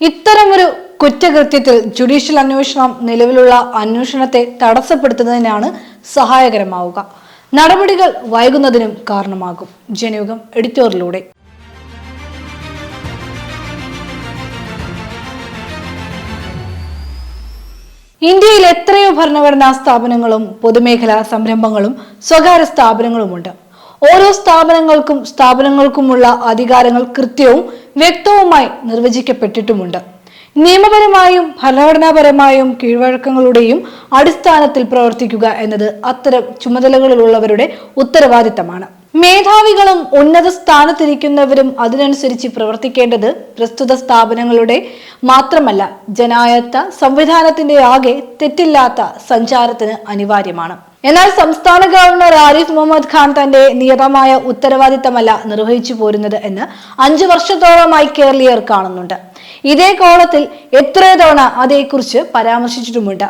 ഇത്തരമൊരു കുറ്റകൃത്യത്തിൽ ജുഡീഷ്യൽ അന്വേഷണം നിലവിലുള്ള അന്വേഷണത്തെ തടസ്സപ്പെടുത്തുന്നതിനാണ് സഹായകരമാവുക. നടപടികൾ വൈകുന്നതിനും കാരണമാകും. ജനയുഗം എഡിറ്റോറിലൂടെ. ഇന്ത്യയിൽ എത്രയോ ഭരണഘടനാ സ്ഥാപനങ്ങളും പൊതുമേഖലാ സംരംഭങ്ങളും സ്വകാര്യ സ്ഥാപനങ്ങളുമുണ്ട്. ഓരോ സ്ഥാപനങ്ങൾക്കും സ്ഥാപനങ്ങൾക്കുമുള്ള അധികാരങ്ങൾ കൃത്യവും വ്യക്തവുമായി നിർവചിക്കപ്പെട്ടിട്ടുമുണ്ട്. നിയമപരമായും ഭരണഘടനാപരമായും കീഴ്വഴക്കങ്ങളുടെയും അടിസ്ഥാനത്തിൽ പ്രവർത്തിക്കുക എന്നത് അത്തരം ചുമതലകളിലുള്ളവരുടെ ഉത്തരവാദിത്തമാണ്. മേധാവികളും ഉന്നത സ്ഥാനത്തിരിക്കുന്നവരും അതിനനുസരിച്ച് പ്രവർത്തിക്കേണ്ടത് പ്രസ്തുത സ്ഥാപനങ്ങളുടെ മാത്രമല്ല ജനായത്ത സംവിധാനത്തിന്റെ ആകെ തെറ്റില്ലാത്ത സഞ്ചാരത്തിന് അനിവാര്യമാണ്. എന്നാൽ സംസ്ഥാന ഗവർണർ ആരിഫ് മുഹമ്മദ് ഖാൻ തന്റെ നിയതമായ ഉത്തരവാദിത്തമല്ല നിർവഹിച്ചു പോരുന്നത് എന്ന് അഞ്ചു വർഷത്തോളമായി കേരളീയർ കാണുന്നുണ്ട്. ഇതേ കോളത്തിൽ എത്രയോ തവണ അതേക്കുറിച്ച് പരാമർശിച്ചിട്ടുമുണ്ട്.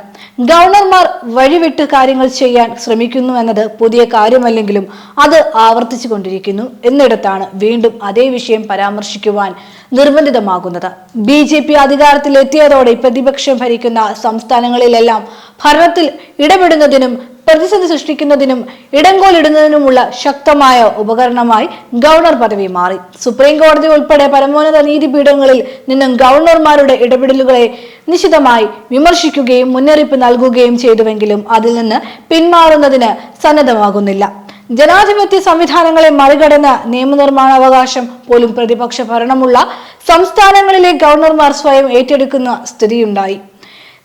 ഗവർണർമാർ വഴിവിട്ട് കാര്യങ്ങൾ ചെയ്യാൻ ശ്രമിക്കുന്നു എന്നത് പുതിയ കാര്യമല്ലെങ്കിലും അത് ആവർത്തിച്ചു കൊണ്ടിരിക്കുന്നു എന്നിടത്താണ് വീണ്ടും അതേ വിഷയം പരാമർശിക്കുവാൻ നിർബന്ധിതമാകുന്നത്. ബി ജെ പി അധികാരത്തിലെത്തിയതോടെ പ്രതിപക്ഷം ഭരിക്കുന്ന സംസ്ഥാനങ്ങളിലെല്ലാം ഭരണത്തിൽ ഇടപെടുന്നതിനും പ്രതിസന്ധി സൃഷ്ടിക്കുന്നതിനും ഇടങ്കോലിടുന്നതിനുമുള്ള ശക്തമായ ഉപകരണമായി ഗവർണർ പദവി മാറി. സുപ്രീം കോടതി ഉൾപ്പെടെ പരമോന്നത നീതിപീഠങ്ങളിൽ നിന്നും ഗവർണർമാരുടെ ഇടപെടലുകളെ നിശിതമായി വിമർശിക്കുകയും മുന്നറിയിപ്പ് നൽകുകയും ചെയ്തുവെങ്കിലും അതിൽ നിന്ന് പിന്മാറുന്നതിന് സന്നദ്ധമാകുന്നില്ല. ജനാധിപത്യ സംവിധാനങ്ങളെ മറികടന്ന നിയമനിർമ്മാണ അവകാശം പോലും പ്രതിപക്ഷ ഭരണമുള്ള സംസ്ഥാനങ്ങളിലെ ഗവർണർമാർ സ്വയം ഏറ്റെടുക്കുന്ന സ്ഥിതിയുണ്ടായി.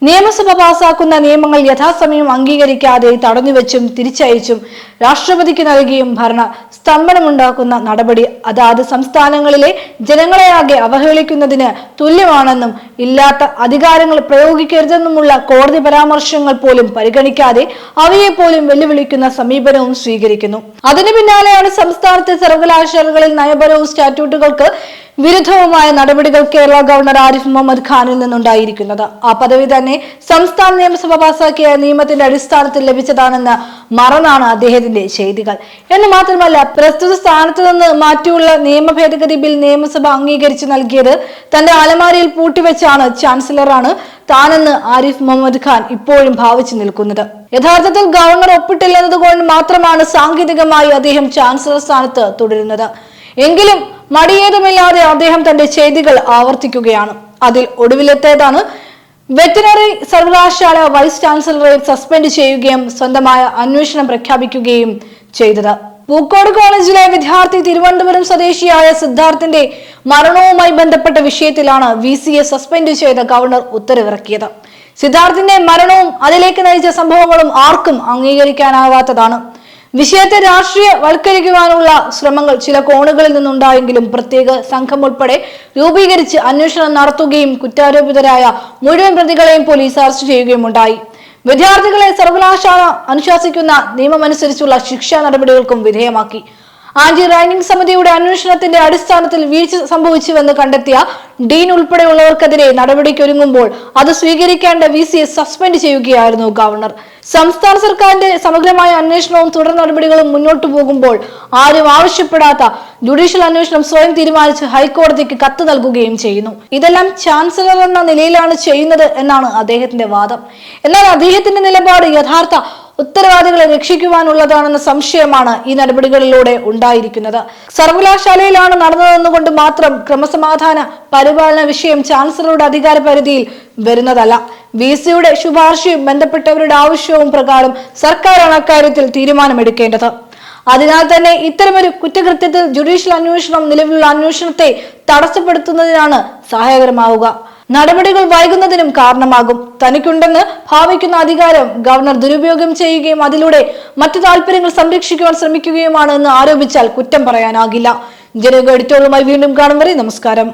നിയമസഭ പാസാക്കുന്ന നിയമങ്ങൾ യഥാസമയം അംഗീകരിക്കാതെ തടഞ്ഞുവെച്ചും തിരിച്ചയച്ചും രാഷ്ട്രപതിക്ക് നൽകിയും ഭരണ സ്തംഭനമുണ്ടാക്കുന്ന നടപടി. അതാത് സംസ്ഥാനങ്ങളിലെ ജനങ്ങളെയാകെ അവഹേളിക്കുന്നതിന് തുല്യമാണെന്നും ഇല്ലാത്ത അധികാരങ്ങൾ പ്രയോഗിക്കരുതെന്നുമുള്ള കോടതി പരാമർശങ്ങൾ പോലും പരിഗണിക്കാതെ അവയെ പോലും വെല്ലുവിളിക്കുന്ന സമീപനവും സ്വീകരിക്കുന്നു. അതിനു പിന്നാലെയാണ് സംസ്ഥാനത്തെ സർവകലാശാലകളിൽ നയപരവും സ്റ്റാറ്റ്യൂട്ടുകൾക്ക് വിരുദ്ധവുമായ നടപടികൾ കേരള ഗവർണർ ആരിഫ് മുഹമ്മദ് ഖാനിൽ നിന്നുണ്ടായിരിക്കുന്നത്. ആ പദവി തന്നെ സംസ്ഥാന നിയമസഭ പാസാക്കിയ നിയമത്തിന്റെ അടിസ്ഥാനത്തിൽ ലഭിച്ചതാണെന്ന് മറന്നാണ് അദ്ദേഹത്തിന്റെ ചെയ്തികൾ. എന്ന് മാത്രമല്ല പ്രസ്തുത സ്ഥാനത്ത് നിന്ന് മാറ്റിയുള്ള നിയമ ഭേദഗതി ബിൽ നിയമസഭ അംഗീകരിച്ചു നൽകിയത് തന്റെ അലമാരയിൽ പൂട്ടിവെച്ചാണ് ചാൻസലറാണ് താനെന്ന് ആരിഫ് മുഹമ്മദ് ഖാൻ ഇപ്പോഴും ഭാവിച്ചു നിൽക്കുന്നത്. യഥാർത്ഥത്തിൽ ഗവർണർ ഒപ്പിട്ടില്ലെന്നത് കൊണ്ട് മാത്രമാണ് സാങ്കേതികമായി അദ്ദേഹം ചാൻസലർ സ്ഥാനത്ത് തുടരുന്നത്. എങ്കിലും മടിയേതുമില്ലാതെ അദ്ദേഹം തന്റെ ചെയ്തികൾ ആവർത്തിക്കുകയാണ്. അതിൽ ഒടുവിലെത്തേതാണ് വെറ്റിനറി സർവകലാശാല വൈസ് ചാൻസലറെ സസ്പെൻഡ് ചെയ്യുകയും സ്വന്തമായ അന്വേഷണം പ്രഖ്യാപിക്കുകയും ചെയ്തത്. പൂക്കോട് കോളേജിലെ വിദ്യാർത്ഥി തിരുവനന്തപുരം സ്വദേശിയായ സിദ്ധാർത്ഥിന്റെ മരണവുമായി ബന്ധപ്പെട്ട വിഷയത്തിലാണ് വി സിയെ സസ്പെൻഡ് ചെയ്ത ഗവർണർ ഉത്തരവിറക്കിയത്. സിദ്ധാർത്ഥിന്റെ മരണവും അതിലേക്ക് നയിച്ച സംഭവങ്ങളും ആർക്കും അംഗീകരിക്കാനാവാത്തതാണ്. വിഷയത്തെ രാഷ്ട്രീയവൽക്കരിക്കുവാനുള്ള ശ്രമങ്ങൾ ചില കോണുകളിൽ നിന്നുണ്ടായെങ്കിലും പ്രത്യേക സംഘം ഉൾപ്പെടെ രൂപീകരിച്ച് അന്വേഷണം നടത്തുകയും കുറ്റാരോപിതരായ മുഴുവൻ പ്രതികളെയും പോലീസ് അറസ്റ്റ് ചെയ്യുകയും ഉണ്ടായി വിദ്യാർത്ഥികളെ സർവകലാശാല അനുശാസിക്കുന്ന നിയമമനുസരിച്ചുള്ള ശിക്ഷാ നടപടികൾക്കും വിധേയമാക്കി. ആന്റി റാങ്കിംഗ് സമിതിയുടെ അന്വേഷണത്തിന്റെ അടിസ്ഥാനത്തിൽ വീഴ്ച സംഭവിച്ചുവെന്ന് കണ്ടെത്തിയ ഡീൻ ഉൾപ്പെടെയുള്ളവർക്കെതിരെ നടപടിക്കൊരുങ്ങുമ്പോൾ അത് സ്വീകരിക്കേണ്ട വി സിയെ സസ്പെൻഡ് ചെയ്യുകയായിരുന്നു ഗവർണർ. സംസ്ഥാന സർക്കാരിന്റെ സമഗ്രമായ അന്വേഷണവും തുടർ നടപടികളും മുന്നോട്ടു പോകുമ്പോൾ ആരും ആവശ്യപ്പെടാത്ത ജുഡീഷ്യൽ അന്വേഷണം സ്വയം തീരുമാനിച്ച് ഹൈക്കോടതിക്ക് കത്ത് നൽകുകയും ചെയ്യുന്നു. ഇതെല്ലാം ചാൻസലർ എന്ന നിലയിലാണ് ചെയ്യുന്നത് എന്നാണ് അദ്ദേഹത്തിന്റെ വാദം. എന്നാൽ അദ്ദേഹത്തിന്റെ നിലപാട് യഥാർത്ഥ ഉത്തരവാദികളെ രക്ഷിക്കുവാനുള്ളതാണെന്ന സംശയമാണ് ഈ നടപടികളിലൂടെ ഉണ്ടായിരിക്കുന്നത്. സർവകലാശാലയിലാണ് നടന്നതെന്നുകൊണ്ട് മാത്രം ക്രമസമാധാന പരിപാലന വിഷയം ചാൻസലറുടെ അധികാര പരിധിയിൽ വരുന്നതല്ല. വി സിയുടെ ശുപാർശയും ബന്ധപ്പെട്ടവരുടെ ആവശ്യവും പ്രകാരം സർക്കാരാണ് അക്കാര്യത്തിൽ തീരുമാനമെടുക്കേണ്ടത്. അതിനാൽ തന്നെ ഇത്തരമൊരു കുറ്റകൃത്യത്തിൽ ജുഡീഷ്യൽ അന്വേഷണം നിലവിലുള്ള അന്വേഷണത്തെ തടസ്സപ്പെടുത്തുന്നതിനാണ് സഹായകരമാവുക. നടപടികൾ വൈകുന്നതിനും കാരണമാകും. തനിക്കുണ്ടെന്ന് ഭാവിക്കുന്ന അധികാരം ഗവർണർ ദുരുപയോഗം ചെയ്യുകയും അതിലൂടെ മറ്റു താല്പര്യങ്ങൾ സംരക്ഷിക്കുവാൻ ശ്രമിക്കുകയുമാണ് എന്ന് ആരോപിച്ചാൽ കുറ്റം പറയാനാകില്ല. ജനക വീണ്ടും കാണും വരെ നമസ്കാരം.